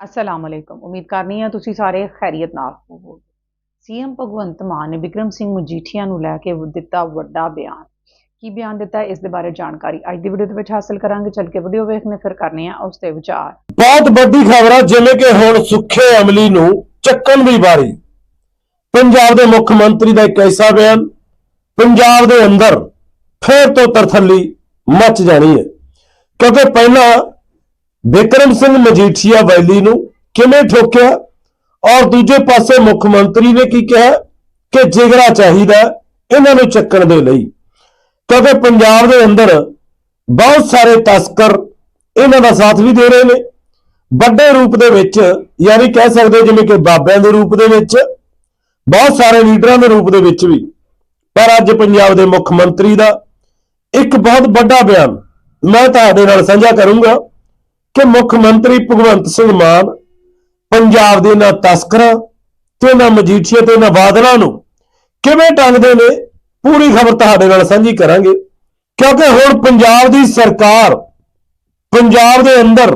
ਅਸਲਾਮ ਅਲੈਕੁਮ ਉਮੀਦ ਕਰਨੀ ਆ ਤੁਸੀਂ ਸਾਰੇ ਖੈਰੀਅਤ ਨਾਲ ਹੋਵੋਗੇ ਸੀਐਮ ਭਗਵੰਤ ਮਾਨ ਨੇ ਵਿਕਰਮ ਸਿੰਘ ਮਜੀਠੀਆ ਨੂੰ ਲੈ ਕੇ ਦਿੱਤਾ ਵੱਡਾ ਬਿਆਨ ਕੀ ਬਿਆਨ ਦਿੱਤਾ ਇਸ ਦੇ ਬਾਰੇ ਜਾਣਕਾਰੀ ਅੱਜ ਦੀ ਵੀਡੀਓ ਦੇ ਵਿੱਚ ਹਾਸਲ ਕਰਾਂਗੇ ਚੱਲ ਕੇ ਵੀਡੀਓ ਵੇਖਨੇ ਫਿਰ ਕਰਨੇ ਆ ਉਸ ਤੇ ਵਿਚਾਰ ਬਹੁਤ ਵੱਡੀ ਖਬਰ ਆ ਜਿਵੇਂ ਕਿ ਹੁਣ ਸੁੱਖੇ ਅਮਲੀ ਨੂੰ ਚੱਕਣ ਦੀ ਵਾਰੀ ਪੰਜਾਬ ਦੇ ਮੁੱਖ ਮੰਤਰੀ ਦਾ ਇੱਕ ਐਸਾ ਬਿਆਨ ਪੰਜਾਬ ਦੇ ਅੰਦਰ ਫੇਰ ਤੋਂ ਤਰਥੱਲੀ ਮੱਚ ਜਾਣੀ ਹੈ ਕਿਉਂਕਿ ਪਹਿਲਾਂ ਬਿਕਰਮ ਸਿੰਘ ਮਜੀਠੀਆ ਵੈਲੀ ਨੂੰ ਕਿਵੇਂ ਠੋਕਿਆ? ਔਰ ਦੂਜੇ ਪਾਸੇ ਮੁੱਖ ਮੰਤਰੀ ਨੇ ਕੀ ਕਿਹਾ? ਕਿ ਜਿਗਰਾ ਚਾਹੀਦਾ ਇਹਨਾਂ ਨੂੰ ਚੱਕਣ ਦੇ ਲਈ। ਕਿਉਂਕਿ ਪੰਜਾਬ ਦੇ ਅੰਦਰ ਬਹੁਤ ਸਾਰੇ ਤਸਕਰ ਇਹਨਾਂ ਦਾ ਸਾਥ ਵੀ ਦੇ ਰਹੇ ਨੇ। ਵੱਡੇ ਰੂਪ ਦੇ ਵਿੱਚ ਯਾਨੀ ਕਹਿ ਸਕਦੇ ਹੋ ਜਿਵੇਂ ਕਿ ਬਾਬਿਆਂ ਦੇ ਰੂਪ ਦੇ ਵਿੱਚ, ਬਹੁਤ ਸਾਰੇ ਲੀਡਰਾਂ ਦੇ ਰੂਪ ਦੇ ਵਿੱਚ ਵੀ। ਪਰ ਅੱਜ ਪੰਜਾਬ ਦੇ ਮੁੱਖ ਮੰਤਰੀ ਦਾ ਇੱਕ ਬਹੁਤ ਵੱਡਾ ਬਿਆਨ ਮੈਂ ਤੁਹਾਡੇ ਨਾਲ ਸਾਂਝਾ ਕਰੂੰਗਾ। ਕਿ ਮੁੱਖ ਮੰਤਰੀ ਭਗਵੰਤ ਸਿੰਘ ਮਾਨ ਪੰਜਾਬ ਦੇ ਨਾ ਤਸਕਰਾਂ ਤੇ ਨਾ ਮਜੀਠੀਆ ਤੇ ਇਹਨਾਂ ਬਾਦਲਾਂ ਨੂੰ ਕਿਵੇਂ ਟੰਗਦੇ ਨੇ, ਪੂਰੀ ਖਬਰ ਤੁਹਾਡੇ ਨਾਲ ਸਾਂਝੀ ਕਰਾਂਗੇ। ਕਿਉਂਕਿ ਹੁਣ ਪੰਜਾਬ ਦੀ ਸਰਕਾਰ, ਪੰਜਾਬ ਦੇ ਅੰਦਰ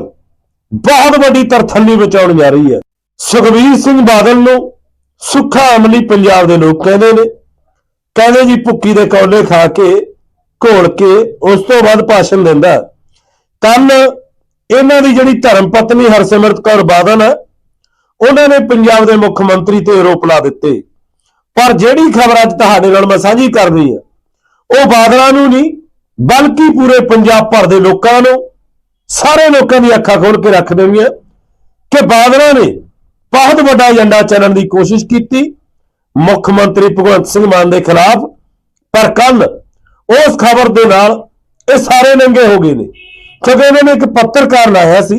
ਬਹੁਤ ਵੱਡੀ ਤਰਥੱਲੀ ਬਚਾਉਣ ਜਾ ਰਹੀ ਹੈ। ਸੁਖਬੀਰ ਸਿੰਘ ਬਾਦਲ ਨੂੰ ਸੁੱਖਾ ਅਮਲੀ ਪੰਜਾਬ ਦੇ ਲੋਕ ਕਹਿੰਦੇ ਨੇ। ਕਹਿੰਦੇ ਜੀ ਭੁੱਕੀ ਦੇ ਕੌਲੇ ਖਾ ਕੇ, ਘੋਲ ਕੇ ਉਸ ਤੋਂ ਬਾਅਦ ਭਾਸ਼ਣ ਦਿੰਦਾ। ਕੱਲ ਇਹਨਾਂ ਦੀ ਜਿਹੜੀ ਧਰਮ ਪਤਨੀ ਹਰਸਿਮਰਤ ਕੌਰ ਬਾਦਲ ਹੈ, ਉਹਨਾਂ ਨੇ ਪੰਜਾਬ ਦੇ ਮੁੱਖ ਮੰਤਰੀ ਤੇ ਆਰੋਪ ਲਾ ਦਿੱਤੇ। ਪਰ ਜਿਹੜੀ ਖਬਰ ਅੱਜ ਤੁਹਾਡੇ ਨਾਲ ਮੈਂ ਸਾਂਝੀ ਕਰ ਰਹੀ ਹਾਂ, ਉਹ ਬਾਦਲਾਂ ਨੂੰ ਨਹੀਂ, ਬਲਕਿ ਪੂਰੇ ਪੰਜਾਬ ਭਰ ਦੇ ਲੋਕਾਂ ਨੂੰ, ਸਾਰੇ ਲੋਕਾਂ ਦੀ ਅੱਖਾਂ ਖੋਲ ਕੇ ਰੱਖ ਦੇਣੀਆਂ ਕਿ ਬਾਦਲਾਂ ਨੇ ਬਹੁਤ ਵੱਡਾ ਏਜੰਡਾ ਚੱਲਣ ਦੀ ਕੋਸ਼ਿਸ਼ ਕੀਤੀ। ਮੁੱਖ ਮੰਤਰੀ ਭਗਵੰਤ ਸਿੰਘ ਮਾਨ ਦੇ ਖਿਲਾਫ, ਪਰ ਕੱਲ ਉਸ ਖਬਰ ਦੇ ਨਾਲ ਇਹ ਸਾਰੇ ਨੰਗੇ ਹੋ ਗਏ ਨੇ। ਕਿਉਂਕਿ ਇਹਨਾਂ ਨੇ ਇੱਕ ਪੱਤਰਕਾਰ ਲਾਇਆ ਸੀ,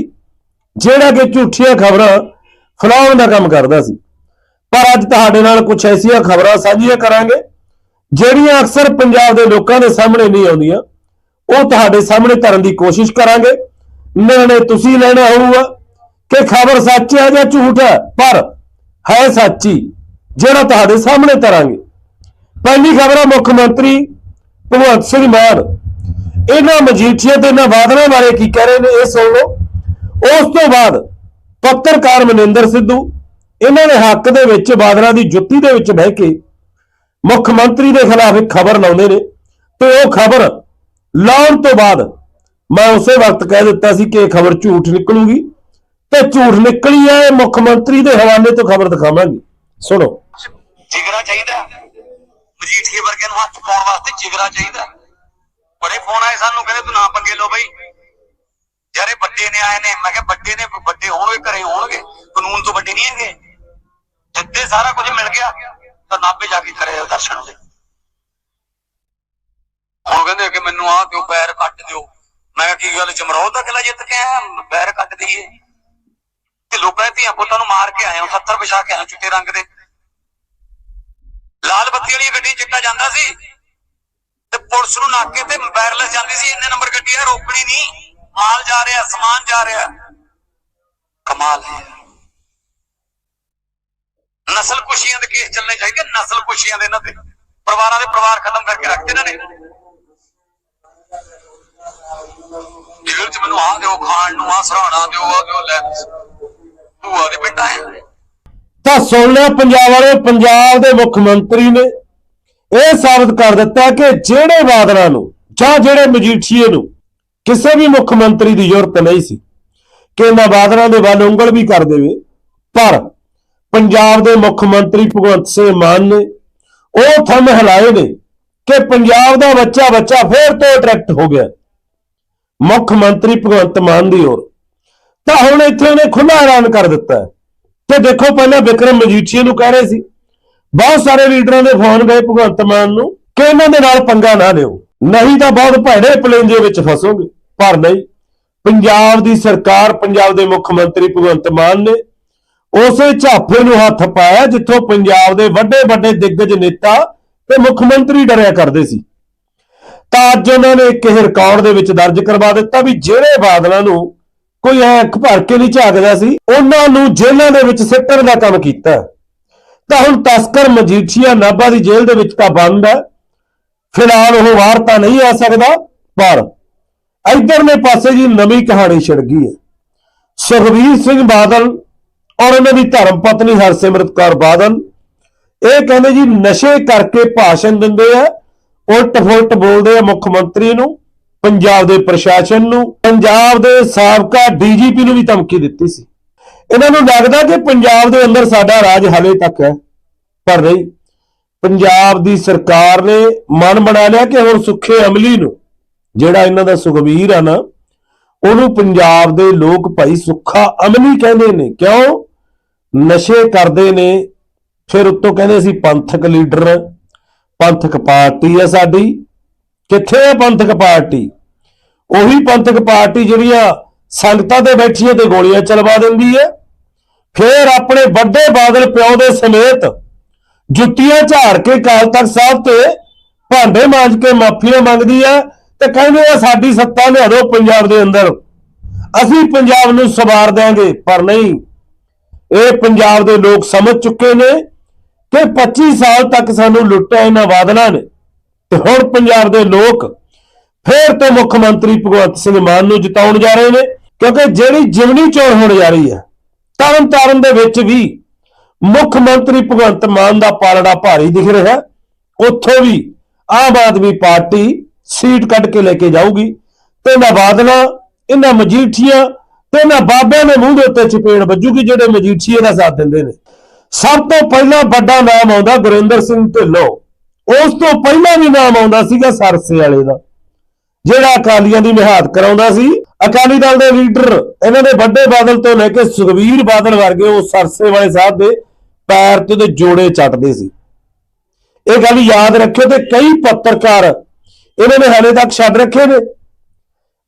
ਜਿਹੜਾ ਕਿ ਝੂਠੀਆਂ ਖਬਰਾਂ ਫੈਲਾਉਣ ਦਾ ਕੰਮ ਕਰਦਾ ਸੀ। ਪਰ ਅੱਜ ਤੁਹਾਡੇ ਨਾਲ ਕੁਝ ਐਸੀਆਂ ਖਬਰਾਂ ਸਾਂਝੀਆਂ ਕਰਾਂਗੇ, ਜਿਹੜੀਆਂ ਅਕਸਰ ਪੰਜਾਬ ਦੇ ਲੋਕਾਂ ਦੇ ਸਾਹਮਣੇ ਨਹੀਂ ਆਉਂਦੀਆਂ। ਉਹ ਤੁਹਾਡੇ ਸਾਹਮਣੇ ਧਰਨ ਦੀ ਕੋਸ਼ਿਸ਼ ਕਰਾਂਗੇ। ਨਿਰਣੇ ਤੁਸੀਂ ਲੈਣਾ ਹੋਊਗਾ ਕਿ ਖਬਰ ਸੱਚ ਹੈ ਜਾਂ ਝੂਠ ਹੈ, ਪਰ ਹੈ ਸੱਚੀ, ਜਿਹੜਾ ਤੁਹਾਡੇ ਸਾਹਮਣੇ ਧਰਾਂਗੇ। ਪਹਿਲੀ ਖਬਰ ਹੈ ਮੁੱਖ ਮੰਤਰੀ ਭਗਵੰਤ ਸਿੰਘ ਮਾਨ। ਇਹਨਾਂ ਮਜੀਠੀਆ ਤੇ ਇਹਨਾਂ ਬਾਦਲਾਂ ਬਾਰੇ ਕੀ ਕਹਿ ਰਹੇ ਨੇ ਇਹ ਸੁਣ ਲਓ। ਉਸ ਤੋਂ ਬਾਅਦ ਪੱਤਰਕਾਰ ਮਨਿੰਦਰ ਸਿੱਧੂ ਇਹਨਾਂ ਦੇ ਹੱਕ ਦੇ ਵਿੱਚ ਬਾਦਲਾਂ ਦੀ ਜੁੱਤੀ ਦੇ ਵਿੱਚ ਬਹਿ ਕੇ ਮੁੱਖ ਮੰਤਰੀ ਦੇ ਖਿਲਾਫ ਇੱਕ ਖਬਰ ਲਾਉਂਦੇ ਨੇ ਤੇ ਉਹ ਖਬਰ ਲਾਉਣ ਤੋਂ ਬਾਅਦ ਮੈਂ ਉਸੇ ਵਕਤ ਕਹਿ ਦਿੱਤਾ ਸੀ ਕਿ ਇਹ ਖਬਰ ਝੂਠ ਨਿਕਲੂਗੀ ਤੇ ਝੂਠ ਨਿਕਲੀ ਹੈ, ਇਹ ਮੁੱਖ ਮੰਤਰੀ ਦੇ ਹਵਾਲੇ ਤੋਂ ਖਬਰ ਦਿਖਾਵਾਂਗੇ। ਸੁਣੋ। ਜਿਗਰਾ ਚਾਹੀਦਾ ਮਜੀਠੀਏ ਵਰਗੇ ਨੂੰ ਹੱਥ ਪਾਉਣ ਵਾਸਤੇ ਜਿਗਰਾ ਚਾਹੀਦਾ ਬੜੇ ਫੋਨ ਆਏ ਸਾਨੂੰ, ਕਹਿੰਦੇ ਤੂੰ ਨਾ ਪੰਗੇ ਲਓ ਬਈ। ਯਾਰੇ ਵੱਡੇ ਨੇ ਆਏ ਨੇ, ਮੈਂ ਕਿਹਾ ਵੱਡੇ ਨੇ, ਵੱਡੇ ਹੋਣਗੇ, ਘਰੇ ਹੋਣਗੇ, ਕਾਨੂੰਨ ਤੋਂ ਵੱਡੇ ਨਹੀਂ ਹੈਗੇ। ਜਿੱਦੇ ਸਾਰਾ ਕੁਝ ਮਿਲ ਗਿਆ, ਤਾਂ ਨਾਭੇ ਜਾ ਕੇ ਕਰੇ ਦਰਸ਼ਨ ਦੇ। ਹੁਣ ਕਹਿੰਦੇ ਕਿ ਮੈਨੂੰ ਆਹ ਦਿਓ, ਪੈਰ ਕੱਟ ਦਿਓ। ਮੈਂ ਕਿਹਾ ਕੀ ਗੱਲ ਜਮਰੋਹ ਦਾ ਕਿਲਾ ਜਿੱਤ ਕੇ ਆਇਆ, ਪੈਰ ਕੱਟ ਦਈਏ। ਤੇ ਲੋਕਾਂ ਦੇ ਧੀਆਂ ਪੁੱਤਾਂ ਨੂੰ ਮਾਰ ਕੇ ਆਏ ਹਾਂ 70 ਵਿਛਾ ਕੇ ਆਏ ਚਿੱਟੇ ਰੰਗ ਦੇ। ਲਾਲ ਬੱਤੀ ਵਾਲੀ ਗੱਡੀ ਚਿੱਟਾ ਜਾਂਦਾ ਸੀ। ਤੇ ਪੁਲਿਸ ਨੂੰ ਨਾਕੇ ਤੇ ਵਾਇਰਲੈਸ ਜਾਂਦੀ ਸੀ, ਇੰਨੇ ਨੰਬਰ ਗੱਡੀ ਆ, ਰੋਕਣੀ ਨਹੀਂ। ਮਾਲ ਜਾ ਰਿਹਾ, ਸਮਾਨ ਜਾ ਰਿਹਾ। ਕਮਾਲ ਹੈ। ਨਸਲ ਕੁਸ਼ੀਆਂ ਦੇ ਕੇਸ ਚੱਲਣੇ ਚਾਹੀਦੇ, ਨਸਲ ਕੁਸ਼ੀਆਂ ਦੇ ਇਹਨਾਂ ਤੇ। ਪਰਿਵਾਰਾਂ ਦੇ ਪਰਿਵਾਰ ਖਤਮ ਕਰਕੇ ਰੱਖਦੇ ਇਹਨਾਂ ਨੇ। ਜੇਲ੍ਹ ਚ ਮੈਨੂੰ ਆ ਦਿਓ, ਖਾਣ ਨੂੰ ਆ ਸਰਾਣਾ ਦਿਓ ਆ ਦਿਓ, ਲੈ। ਭੂਆ ਦੇ ਬੇਟਾ ਹੈ ਤਾਂ ਸੁਣ ਲਿਆ, ਪੰਜਾਬ ਵਾਲੇ, ਪੰਜਾਬ ਦੇ ਮੁੱਖ ਮੰਤਰੀ ਨੇ ਇਹ ਸਾਬਤ ਕਰ ਦਿੱਤਾ ਕਿ ਜਿਹੜੇ ਬਾਦਲਾਂ ਨੂੰ ਜਾਂ ਜਿਹੜੇ ਮਜੀਠੀਏ ਨੂੰ ਕਿਸੇ ਵੀ ਮੁੱਖ ਮੰਤਰੀ ਦੀ ਜ਼ਰੂਰਤ ਨਹੀਂ ਸੀ ਕਿ ਇਹਨਾਂ ਬਾਦਲਾਂ ਦੇ ਵੱਲ ਉਂਗਲ ਵੀ ਕਰ ਦੇਵੇ, ਪਰ ਪੰਜਾਬ ਦੇ ਮੁੱਖ ਮੰਤਰੀ ਭਗਵੰਤ ਸਿੰਘ ਮਾਨ ਨੇ ਉਹ ਥੰਮ ਹਿਲਾਏ ਨੇ ਕਿ ਪੰਜਾਬ ਦਾ ਬੱਚਾ ਬੱਚਾ ਫੇਰ ਤੋਂ ਅਟਰੈਕਟ ਹੋ ਗਿਆ। ਮੁੱਖ ਮੰਤਰੀ ਭਗਵੰਤ ਮਾਨ ਦੀ ओर ਤਾਂ ਹੁਣ ਇੱਥੇ ਉਹਨੇ ਖੁੱਲ੍ਹਾ ਐਲਾਨ ਕਰ ਦਿੱਤਾ ਕਿ ਦੇਖੋ ਪਹਿਲਾਂ ਵਿਕਰਮ ਮਜੀਠੀਆ ਨੂੰ ਕਹਿ ਰਹੇ ਸੀ ਬਹੁਤ ਸਾਰੇ ਲੀਡਰਾਂ ਦੇ ਫੋਨ ਗਏ ਭਗਵੰਤ ਮਾਨ ਨੂੰ ਕਿ ਇਹਨਾਂ ਦੇ ਨਾਲ ਪੰਗਾ ਨਾ ਲਿਓ। ਨਹੀਂ ਤਾਂ ਬਹੁਤ ਭੈੜੇ ਪਲੇਂਜੇ ਵਿੱਚ ਫਸੋਗੇ। ਪਰ ਨਹੀਂ, ਪੰਜਾਬ ਦੀ ਸਰਕਾਰ, ਪੰਜਾਬ ਦੇ ਮੁੱਖ ਮੰਤਰੀ ਭਗਵੰਤ ਮਾਨ ਨੇ ਉਸੇ ਝਾਫੇ ਨੂੰ ਹੱਥ ਪਾਇਆ ਜਿੱਥੋਂ ਪੰਜਾਬ ਦੇ ਵੱਡੇ ਵੱਡੇ ਦਿੱਗਜ ਨੇਤਾ ਤੇ ਮੁੱਖ ਮੰਤਰੀ ਡਰਿਆ ਕਰਦੇ ਸੀ। ਤਾਂ ਅੱਜ ਉਹਨਾਂ ਨੇ ਇੱਕ ਇਹ ਰਿਕਾਰਡ ਦੇ ਵਿੱਚ ਦਰਜ ਕਰਵਾ ਦਿੱਤਾ ਵੀ ਜਿਹੜੇ ਬਾਦਲਾਂ ਨੂੰ ਕੋਈ ਐ ਅੱਖ ਭਰ ਕੇ ਨਹੀਂ ਝਾਕਦਾ ਸੀ, ਉਹਨਾਂ ਨੂੰ ਜੇਲ੍ਹਾਂ ਦੇ ਵਿੱਚ ਸਿੱਟਣ ਦਾ ਕੰਮ ਕੀਤਾ। ਤਾਂ ਹੁਣ ਤਸਕਰ ਮਜੀਠੀਆ ਨਾਭਾ ਦੀ ਜੇਲ੍ਹ ਦੇ ਵਿੱਚ ਤਾਂ ਬੰਦ ਹੈ। ਫਿਲਹਾਲ ਉਹ ਬਾਹਰ ਤਾਂ ਨਹੀਂ ਆ ਸਕਦਾ, ਪਰ ਇਧਰਲੇ ਪਾਸੇ ਜੀ ਨਵੀਂ ਕਹਾਣੀ ਛਿੜ ਗਈ ਹੈ। ਸੁਖਬੀਰ ਸਿੰਘ ਬਾਦਲ ਔਰ ਉਹਨਾਂ ਦੀ ਧਰਮ ਪਤਨੀ ਹਰਸਿਮਰਤ ਕੌਰ ਬਾਦਲ, ਇਹ ਕਹਿੰਦੇ ਜੀ ਨਸ਼ੇ ਕਰਕੇ ਭਾਸ਼ਣ ਦਿੰਦੇ ਆ, ਉਲਟ ਫੁਲਟ ਬੋਲਦੇ ਆ ਮੁੱਖ ਮੰਤਰੀ ਨੂੰ, ਪੰਜਾਬ ਦੇ ਪ੍ਰਸ਼ਾਸਨ ਨੂੰ, ਪੰਜਾਬ ਦੇ ਸਾਬਕਾ ਡੀਜੀਪੀ ਨੂੰ ਵੀ ਧਮਕੀ ਦਿੱਤੀ ਸੀ। ਇਹਨਾਂ ਨੂੰ ਲੱਗਦਾ ਕਿ ਪੰਜਾਬ ਦੇ ਅੰਦਰ ਸਾਡਾ ਰਾਜ ਹਲੇ ਤੱਕ ਹੈ, ਪਰ ਨਹੀਂ। ਪੰਜਾਬ ਦੀ ਸਰਕਾਰ ਨੇ ਮਨ ਬਣਾ ਲਿਆ ਕਿ ਹੁਣ ਸੁੱਖੇ ਅਮਲੀ ਨੂੰ, ਜਿਹੜਾ ਇਹਨਾਂ ਦਾ ਸੁਖਬੀਰ ਆ ਨਾ, ਉਹਨੂੰ ਪੰਜਾਬ ਦੇ ਲੋਕ ਭਾਈ ਸੁੱਖਾ ਅਮਲੀ ਕਹਿੰਦੇ ਨੇ। ਕਿਉਂ? ਨਸ਼ੇ ਕਰਦੇ ਨੇ। ਫਿਰ ਉੱਤੋਂ ਕਹਿੰਦੇ ਅਸੀਂ ਪੰਥਕ ਲੀਡਰ, ਪੰਥਕ ਪਾਰਟੀ ਹੈ ਸਾਡੀ। ਕਿੱਥੇ ਹੈ ਪੰਥਕ ਪਾਰਟੀ? ਉਹੀ ਪੰਥਕ ਪਾਰਟੀ ਜਿਹੜੀਆਂ ਸੰਗਤਾਂ ਤੇ ਬੈਠੀਆਂ ਤੇ ਗੋਲੀਆਂ ਚਲਵਾ ਦਿੰਦੀ ਹੈ। ਫੇਰ ਆਪਣੇ ਵੱਡੇ ਬਾਦਲ ਪਿਓ ਦੇ ਸਮੇਤ ਜੁੱਤੀਆਂ ਝਾੜ ਕੇ ਕਾਲ ਤਖਤ ਸਾਹਿਬ ਤੇ ਭਾਂਡੇ ਮਾਂਜ ਕੇ ਮਾਫੀਆਂ ਮੰਗਦੀ ਆ ਤੇ ਕਹਿੰਦੇ ਆ, ਸਾਡੀ ਸੱਤਾ ਲਿਆ ਦਿਓ ਪੰਜਾਬ ਦੇ ਅੰਦਰ। ਅਸੀਂ ਪੰਜਾਬ ਨੂੰ ਸਵਾਰ ਦਿਆਂਗੇ, ਪਰ ਨਹੀਂ। ਇਹ ਪੰਜਾਬ ਦੇ ਲੋਕ ਸਮਝ ਚੁੱਕੇ ਨੇ ਕਿ 25 ਸਾਲ ਤੱਕ ਸਾਨੂੰ ਲੁੱਟਿਆ ਇਹਨਾਂ ਬਾਦਲਾਂ ਨੇ। ਤੇ ਹੁਣ ਪੰਜਾਬ ਦੇ ਲੋਕ ਫੇਰ ਤੋਂ ਮੁੱਖ ਮੰਤਰੀ ਭਗਵੰਤ ਸਿੰਘ ਮਾਨ ਨੂੰ ਜਿਤਾਉਣ ਜਾ ਰਹੇ ਨੇ। ਕਿਉਂਕਿ ਜਿਹੜੀ ਜਿਮਨੀ ਚੋਣ ਹੋਣ ਜਾ ਰਹੀ ਹੈ ਤਰਨ ਤਾਰਨ ਦੇ ਵਿੱਚ ਵੀ ਮੁੱਖ ਮੰਤਰੀ ਭਗਵੰਤ ਮਾਨ ਦਾ ਪਾਲੜਾ ਭਾਰੀ ਦਿਖ ਰਿਹਾ ਉੱਥੋਂ ਵੀ ਆਮ ਆਦਮੀ ਪਾਰਟੀ ਸੀਟ ਕੱਢ ਕੇ ਲੈ ਕੇ ਜਾਊਗੀ ਤੇ ਨਾ ਬਾਦਲਾਂ, ਇਹਨਾਂ ਮਜੀਠੀਆਂ ਤੇ ਨਾ ਬਾਬਿਆਂ ਦੇ ਮੂੰਹ ਦੇ ਉੱਤੇ ਚਪੇੜ ਵੱਜੂਗੀ ਜਿਹੜੇ ਮਜੀਠੀਏ ਦਾ ਸਾਥ ਦਿੰਦੇ ਨੇ। ਸਭ ਤੋਂ ਪਹਿਲਾਂ ਵੱਡਾ ਨਾਮ ਆਉਂਦਾ ਗੁਰਿੰਦਰ ਸਿੰਘ ਢਿੱਲੋਂ। ਉਸ ਤੋਂ ਪਹਿਲਾਂ ਵੀ ਨਾਮ ਆਉਂਦਾ ਸੀਗਾ ਸਰਸੇ ਵਾਲੇ ਦਾ, ਜਿਹੜਾ ਅਕਾਲੀਆਂ ਦੀ ਮਿਹਾਦ ਕਰਾਉਂਦਾ ਸੀ। ਅਕਾਲੀ ਦਲ ਦੇ ਲੀਡਰ, ਇਹਨਾਂ ਦੇ ਵੱਡੇ ਬਾਦਲ ਤੋਂ ਲੈ ਕੇ ਸੁਖਵੀਰ ਬਾਦਲ ਵਰਗੇ ਉਹ ਸਰਸੇ ਵਾਲੇ ਸਾਹਿਬ ਦੇ ਪੈਰ ਤੇ ਉਹਦੇ ਜੋੜੇ ਚੱਟਦੇ ਸੀ। ਇਹ ਗੱਲ ਯਾਦ ਰੱਖਿਓ ਤੇ ਕਈ ਪੱਤਰਕਾਰ ਇਹਨਾਂ ਨੇ ਹਾਲੇ ਤੱਕ ਛੱਡ ਰੱਖੇ ਨੇ।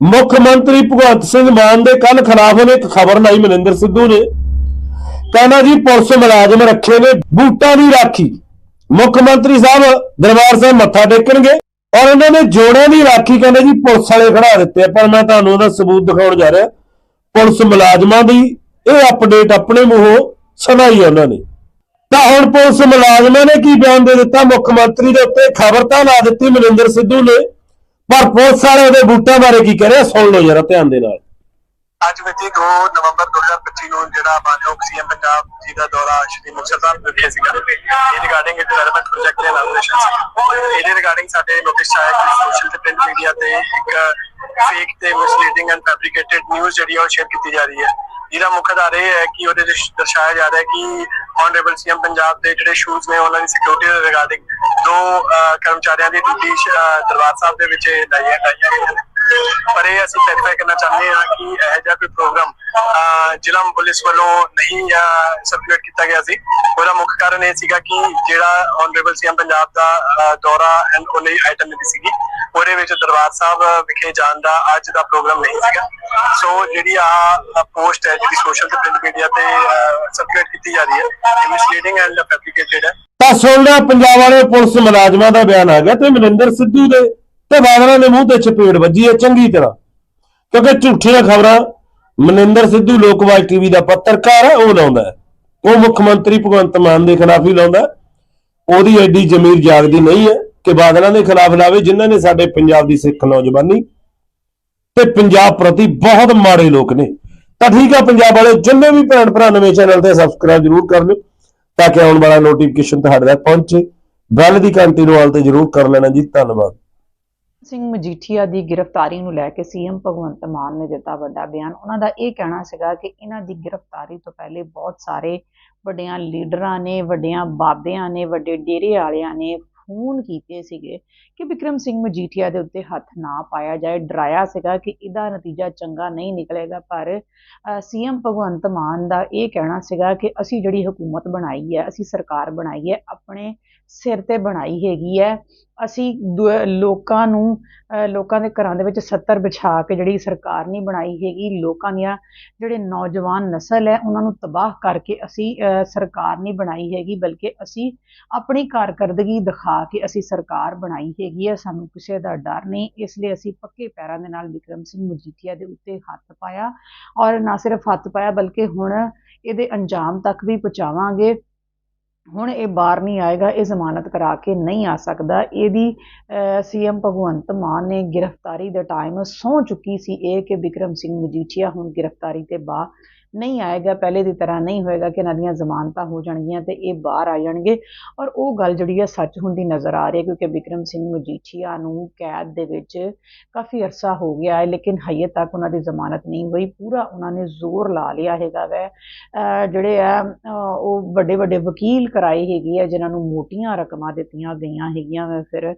ਮੁੱਖ ਮੰਤਰੀ ਭਗਵੰਤ ਸਿੰਘ ਮਾਨ ਦੇ ਕੱਲ ਖਿਲਾਫ ਨੇ ਇੱਕ ਖਬਰ ਲਾਈ, ਮਨਿੰਦਰ ਸਿੱਧੂ ਨੇ। ਕਹਿੰਦਾ ਜੀ, ਪੁਲਿਸ ਮੁਲਾਜ਼ਮ ਰੱਖੇ ਨੇ, ਬੂਟਾਂ ਦੀ ਰਾਖੀ। ਮੁੱਖ ਮੰਤਰੀ ਸਾਹਿਬ ਦਰਬਾਰ ਸਾਹਿਬ ਮੱਥਾ ਟੇਕਣਗੇ। ਔਰ ਉਹਨਾਂ ਨੇ ਜੋੜਿਆਂ ਦੀ ਰਾਖੀ ਕਹਿੰਦੇ ਜੀ ਪੁਲਿਸ ਵਾਲੇ ਖੜਾ ਦਿੱਤੇ ਪਰ ਮੈਂ ਤੁਹਾਨੂੰ ਉਹਦਾ ਸਬੂਤ ਦਿਖਾਉਣ ਜਾ ਰਿਹਾ। ਪੁਲਿਸ ਮੁਲਾਜ਼ਮਾਂ ਦੀ ਇਹ ਅਪਡੇਟ ਆਪਣੇ ਮੂੰਹੋਂ ਸੁਣਾਈ ਆ ਉਹਨਾਂ ਨੇ। ਤਾਂ ਹੁਣ ਪੁਲਿਸ ਮੁਲਾਜ਼ਮਾਂ ਨੇ ਕੀ ਬਿਆਨ ਦੇ ਦਿੱਤਾ? ਮੁੱਖ ਮੰਤਰੀ ਦੇ ਉੱਤੇ ਖਬਰ ਤਾਂ ਲਾ ਦਿੱਤੀ, ਮਨਿੰਦਰ ਸਿੱਧੂ ਨੇ। ਪਰ ਪੁਲਿਸ ਵਾਲੇ ਉਹਦੇ ਬੂਟਾਂ ਬਾਰੇ ਕੀ ਕਹਿ ਰਿਹਾ ਸੁਣ ਲਓ ਜਰਾ ਧਿਆਨ ਦੇ ਨਾਲ। ਅੱਜ ਮਿਤੀ 2 ਨਵੰਬਰ 2025 ਨੂੰ ਜਿਹੜਾ ਮਾਨਯੋਗ ਸੀਐਮ ਪੰਜਾਬ ਜੀ ਦਾ ਦੌਰਾ ਸ਼੍ਰੀ ਮੁਕਤਸਰ ਸਾਹਿਬ ਵਿਖੇ ਸੀਗਾ, ਇਹ ਰਿਗਾਰਡਿੰਗ ਡਿਵੈਲਪਮੈਂਟ ਪ੍ਰੋਜੈਕਟ ਦੇ ਇਨੋਗ੍ਰੇਸ਼ਨ ਸੀ ਇਹਦੇ ਰਿਗਾਰਡਿੰਗ ਸਾਡੇ ਨੋਟਿਸ ਆਇਆ ਕਿ ਸੋਸ਼ਲ ਤੇ ਪ੍ਰਿੰਟ ਮੀਡੀਆ ਤੇ ਇੱਕ ਫੇਕ ਤੇ ਮਿਸਲੀਡਿੰਗ ਐਂਡ ਫੈਬਰੀਕੇਟਡ ਨਿਊਜ਼ ਜਿਹੜੀ ਉਹ ਸ਼ੇਅਰ ਕੀਤੀ ਜਾ ਰਹੀ ਹੈ। ਜਿਹਦਾ ਮੁੱਖ ਆਧਾਰ ਇਹ ਹੈ ਕਿ ਉਹਦੇ ਵਿੱਚ ਦਰਸਾਇਆ ਜਾ ਰਿਹਾ ਹੈ ਕਿ ਆਨਰੇਬਲ ਸੀਐਮ ਪੰਜਾਬ ਦੇ ਜਿਹੜੇ ਸ਼ੂਜ਼ ਨੇ ਉਹਨਾਂ ਦੀ ਸਿਕਿਉਰਿਟੀ ਦੇ ਰਿਗਾਰਡਿੰਗ ਦੋ ਕਰਮਚਾਰੀਆਂ ਦੀ ਡਿਊਟੀ ਦਰਬਾਰ ਸਾਹਿਬ ਦੇ ਵਿੱਚ ਲਾਈਆਂ ਲਾਈਆਂ ਗਈਆਂ ਨੇ। ਪਰ ਇਹ ਅਸੀਂ ਵੈਰੀਫਾਈ ਕਰਨਾ ਚਾਹੁੰਦੇ ਹਾਂ ਕਿ ਇਹ ਜਿਹਾ ਕੋਈ ਪ੍ਰੋਗਰਾਮ ਜ਼ਿਲ੍ਹਾ ਪੁਲਿਸ ਵੱਲੋਂ ਨਹੀਂ ਸਰਕੂਲੇਟ ਕੀਤਾ ਗਿਆ ਸੀ। ਉਹਦਾ ਮੁੱਖ ਕਾਰਨ ਇਹ ਸੀਗਾ ਕਿ ਜਿਹੜਾ ਆਨਰੇਬਲ ਸੀਐਮ ਪੰਜਾਬ ਦਾ ਦੌਰਾ ਐਂਡ ਉਹ ਆਈਟਮ ਮਿਲੀ ਸੀਗੀ। ਉਹਦੇ ਵਿੱਚ ਦਰਬਾਰ ਸਾਹਿਬ ਵਿਖੇ ਜਾਣ ਦਾ ਅੱਜ ਦਾ ਪ੍ਰੋਗਰਾਮ ਨਹੀਂ ਸੀਗਾ। ਸੋ ਜਿਹੜੀ ਆ ਪੋਸਟ ਹੈ, ਜਿਹੜੀ ਸੋਸ਼ਲ ਤੇ ਪ੍ਰਿੰਟ ਮੀਡੀਆ ਤੇ ਸਰਕੂਲੇਟ ਕੀਤੀ ਜਾ ਰਹੀ ਹੈ ਮਿਸਲੀਡਿੰਗ ਐਂਡ ਫੈਬਰੀਕੇਟਡ ਹੈ। ਤਾਂ ਸੁਣ ਪੰਜਾਬ ਵਾਲੇ ਪੁਲਿਸ ਮੁਲਾਜ਼ਮਾਂ ਦਾ ਬਿਆਨ ਆ ਗਿਆ ਤੇ ਮਨਿੰਦਰ ਸਿੱਧੂ ਦੇ ਤੇ ਬਾਦਲਾਂ ਦੇ ਮੂੰਹ ਤੇ ਚਪੇੜ ਵੱਜੀ ਹੈ ਚੰਗੀ ਤਰ੍ਹਾਂ। ਕਿਉਂਕਿ ਝੂਠੀਆਂ ਖਬਰਾਂ, ਮਨਿੰਦਰ ਸਿੱਧੂ ਲੋਕਵਾਜ ਟੀਵੀ ਦਾ ਪੱਤਰਕਾਰ ਹੈ, ਉਹ ਲਾਉਂਦਾ ਹੈ। ਉਹ ਮੁੱਖ ਮੰਤਰੀ ਭਗਵੰਤ ਮਾਨ ਦੇ ਖਿਲਾਫ ਹੀ ਲਾਉਂਦਾ ਉਹਦੀ ਐਡੀ ਜ਼ਮੀਰ ਜਾਗਦੀ ਨਹੀਂ ਹੈ ਕਿ ਬਾਦਲਾਂ ਦੇ ਖਿਲਾਫ ਲਾਵੇ, ਜਿਨ੍ਹਾਂ ਨੇ ਸਾਡੇ ਪੰਜਾਬ ਦੀ ਸਿੱਖ ਨੌਜਵਾਨੀ ਤੇ ਪੰਜਾਬ ਪ੍ਰਤੀ ਬਹੁਤ ਮਾੜੇ ਲੋਕ ਨੇ। ਤਾਂ ਠੀਕ ਆ, ਪੰਜਾਬ ਵਾਲੇ ਜਿੰਨੇ ਵੀ ਭੈਣ ਭਰਾ ਨਵੇਂ ਚੈਨਲ ਤੇ ਸਬਸਕ੍ਰਾਈਬ ਜ਼ਰੂਰ ਕਰ ਲਿਓ, ਤਾਂ ਕਿ ਆਉਣ ਵਾਲਾ ਨੋਟੀਫਿਕੇਸ਼ਨ ਤੁਹਾਡੇ ਤੱਕ ਪਹੁੰਚੇ। ਬੈਲ ਦੀ ਘੰਟੀ ਨੂੰ ਆਲ ਤੇ ਜ਼ਰੂਰ ਕਰ ਲੈਣਾ ਜੀ, ਧੰਨਵਾਦ। ਸਿੰਘ ਮਜੀਠੀਆ ਦੀ ਗ੍ਰਿਫਤਾਰੀ ਨੂੰ ਲੈ ਕੇ ਸੀਐਮ ਭਗਵੰਤ ਮਾਨ ਨੇ ਦਿੱਤਾ ਵੱਡਾ ਬਿਆਨ। ਉਹਨਾਂ ਦਾ ਇਹ ਕਹਿਣਾ ਸੀਗਾ ਕਿ ਇਹਨਾਂ ਦੀ ਗ੍ਰਿਫਤਾਰੀ ਤੋਂ ਪਹਿਲੇ ਬਹੁਤ ਸਾਰੇ ਵੱਡਿਆਂ ਲੀਡਰਾਂ ਨੇ, ਵੱਡਿਆਂ ਬਾਬਿਆਂ ਨੇ, ਵੱਡੇ ਡੇਰੇ ਵਾਲਿਆਂ ਨੇ ਫੋਨ ਕੀਤੇ ਸੀਗੇ ਕਿ ਵਿਕਰਮ ਸਿੰਘ ਮਜੀਠੀਆ ਦੇ ਉੱਤੇ ਹੱਥ ਨਾ ਪਾਇਆ ਜਾਏ। ਡਰਾਇਆ ਸੀਗਾ ਕਿ ਇਹਦਾ ਨਤੀਜਾ ਚੰਗਾ ਨਹੀਂ ਨਿਕਲੇਗਾ, ਪਰ ਸੀਐਮ ਭਗਵੰਤ ਮਾਨ ਦਾ ਇਹ ਕਹਿਣਾ ਸੀਗਾ ਕਿ ਅਸੀਂ ਜਿਹੜੀ ਹਕੂਮਤ ਬਣਾਈ ਹੈ, ਅਸੀਂ ਸਰਕਾਰ ਬਣਾਈ ਹੈ, ਆਪਣੇ ਸਿਰ ਤੇ ਬਣਾਈ ਹੈਗੀ ਹੈ। ਅਸੀਂ ਦੁ- ਲੋਕਾਂ ਨੂੰ ਲੋਕਾਂ ਦੇ ਘਰਾਂ ਦੇ ਵਿੱਚ 70 ਵਿਛਾ ਕੇ ਜਿਹੜੀ ਸਰਕਾਰ ਨਹੀਂ ਬਣਾਈ ਹੈਗੀ, ਲੋਕਾਂ ਦੀਆਂ ਜਿਹੜੇ ਨੌਜਵਾਨ ਨਸਲ ਹੈ, ਉਹਨਾਂ ਨੂੰ ਤਬਾਹ ਕਰਕੇ ਅਸੀਂ ਸਰਕਾਰ ਨਹੀਂ ਬਣਾਈ ਹੈਗੀ, ਬਲਕਿ ਅਸੀਂ ਆਪਣੀ ਕਾਰਕਰਦਗੀ ਦਿਖਾ ਕੇ ਅਸੀਂ ਸਰਕਾਰ ਬਣਾਈ ਹੈਗੀ ਹੈ ਸਾਨੂੰ ਕਿਸੇ ਦਾ ਡਰ ਨਹੀਂ। ਇਸ ਲਈ ਅਸੀਂ ਪੱਕੇ ਪੈਰਾਂ ਦੇ ਨਾਲ ਵਿਕਰਮ ਸਿੰਘ ਮਜੀਠੀਆ ਦੇ ਉੱਤੇ ਹੱਥ ਪਾਇਆ ਔਰ ਨਾ ਸਿਰਫ ਹੱਥ ਪਾਇਆ, ਬਲਕਿ ਹੁਣ ਇਹਦੇ ਅੰਜਾਮ ਤੱਕ ਵੀ ਪਹੁੰਚਾਵਾਂਗੇ। ਹੁਣ ਇਹ ਬਾਹਰ ਨਹੀਂ ਆਏਗਾ, ਇਹ ਜ਼ਮਾਨਤ ਕਰਾ ਕੇ ਨਹੀਂ ਆ ਸਕਦਾ। ਇਹਦੀ ਸੀਐਮ ਭਗਵੰਤ ਮਾਨ ਨੇ ਗ੍ਰਿਫਤਾਰੀ ਦੇ ਟਾਈਮ ਸਹੁੰ ਚੁੱਕੀ ਸੀ ਇਹ ਕਿ ਵਿਕਰਮ ਸਿੰਘ ਮਜੀਠੀਆ ਹੁਣ ਗ੍ਰਿਫਤਾਰੀ ਤੇ ਬਾ ਨਹੀਂ ਆਏਗਾ, ਪਹਿਲੇ ਦੀ ਤਰ੍ਹਾਂ ਨਹੀਂ ਹੋਏਗਾ ਕਿ ਇਹਨਾਂ ਦੀਆਂ ਜ਼ਮਾਨਤਾਂ ਹੋ ਜਾਣਗੀਆਂ ਤੇ ਇਹ ਬਾਹਰ ਆ ਜਾਣਗੇ। ਔਰ ਉਹ ਗੱਲ ਜਿਹੜੀ ਆ ਸੱਚ ਹੁੰਦੀ ਨਜ਼ਰ ਆ ਰਹੀ ਹੈ ਕਿਉਂਕਿ ਵਿਕਰਮ ਸਿੰਘ ਮਜੀਠੀਆ ਨੂੰ ਕੈਦ ਦੇ ਵਿੱਚ ਕਾਫੀ ਅਰਸਾ ਹੋ ਗਿਆ ਹੈ, ਲੇਕਿਨ ਹਜੇ ਤੱਕ ਉਹਨਾਂ ਦੀ ਜ਼ਮਾਨਤ ਨਹੀਂ ਹੋਈ। ਪੂਰਾ ਉਹਨਾਂ ਨੇ ਜ਼ੋਰ ਲਾ ਲਿਆ ਹੈਗਾ ਵੈ। ਜਿਹੜੇ ਆ ਉਹ ਵੱਡੇ ਵੱਡੇ ਵਕੀਲ ਕਰਾਏ ਹੈਗੇ ਆ, ਜਿਨ੍ਹਾਂ ਨੂੰ ਮੋਟੀਆਂ ਰਕਮਾਂ ਦਿੱਤੀਆਂ ਗਈਆਂ ਹੈਗੀਆਂ ਵੈ ਫਿਰ।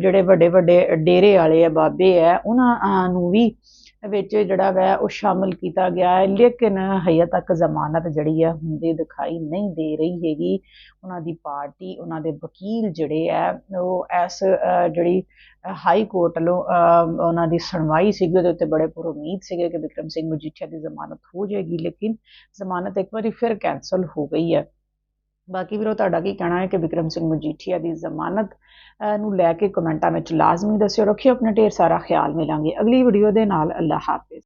ਜਿਹੜੇ ਵੱਡੇ ਵੱਡੇ ਡੇਰੇ ਵਾਲੇ ਆ, ਬਾਬੇ ਆ, ਉਹਨਾਂ ਨੂੰ ਵੀ ਵਿੱਚ ਜਿਹੜਾ ਵੈ, ਉਹ ਸ਼ਾਮਲ ਕੀਤਾ ਗਿਆ ਹੈ। ਲੇਕਿਨ ਹਜੇ ਤੱਕ ਜ਼ਮਾਨਤ ਜਿਹੜੀ ਹੈ ਹੁੰਦੇ ਦਿਖਾਈ ਨਹੀਂ ਦੇ ਰਹੀ ਹੈਗੀ। ਉਹਨਾਂ ਦੀ ਪਾਰਟੀ, ਉਹਨਾਂ ਦੇ ਵਕੀਲ ਜਿਹੜੇ ਹੈ ਉਹ ਇਸ ਜਿਹੜੀ ਹਾਈ ਕੋਰਟ ਵੱਲੋਂ ਉਹਨਾਂ ਦੀ ਸੁਣਵਾਈ ਸੀਗੀ, ਉਹਦੇ ਉੱਤੇ ਬੜੇ ਪੁਰ ਉਮੀਦ ਸੀਗੇ ਕਿ ਵਿਕਰਮ ਸਿੰਘ ਮਜੀਠੀਆ ਦੀ ਜ਼ਮਾਨਤ ਹੋ ਜਾਏਗੀ, ਲੇਕਿਨ ਜ਼ਮਾਨਤ ਇੱਕ ਵਾਰੀ ਫਿਰ ਕੈਂਸਲ ਹੋ ਗਈ ਹੈ। ਬਾਕੀ ਵੀਰੋ, ਤੁਹਾਡਾ ਕੀ ਕਹਿਣਾ ਹੈ ਕਿ ਵਿਕਰਮ ਸਿੰਘ ਮਜੀਠੀਆ ਦੀ ਜ਼ਮਾਨਤ ਨੂੰ ਲੈ ਕੇ ਕਮੈਂਟਾਂ ਵਿੱਚ ਲਾਜ਼ਮੀ ਦੱਸਿਓ। ਰੱਖਿਓ, ਆਪਣਾ ਢੇਰ ਸਾਰਾ ਖਿਆਲ ਮਿਲਾਂਗੇ। ਅਗਲੀ ਵੀਡੀਓ ਦੇ ਨਾਲ ਅੱਲਾ ਹਾਫਿਜ਼।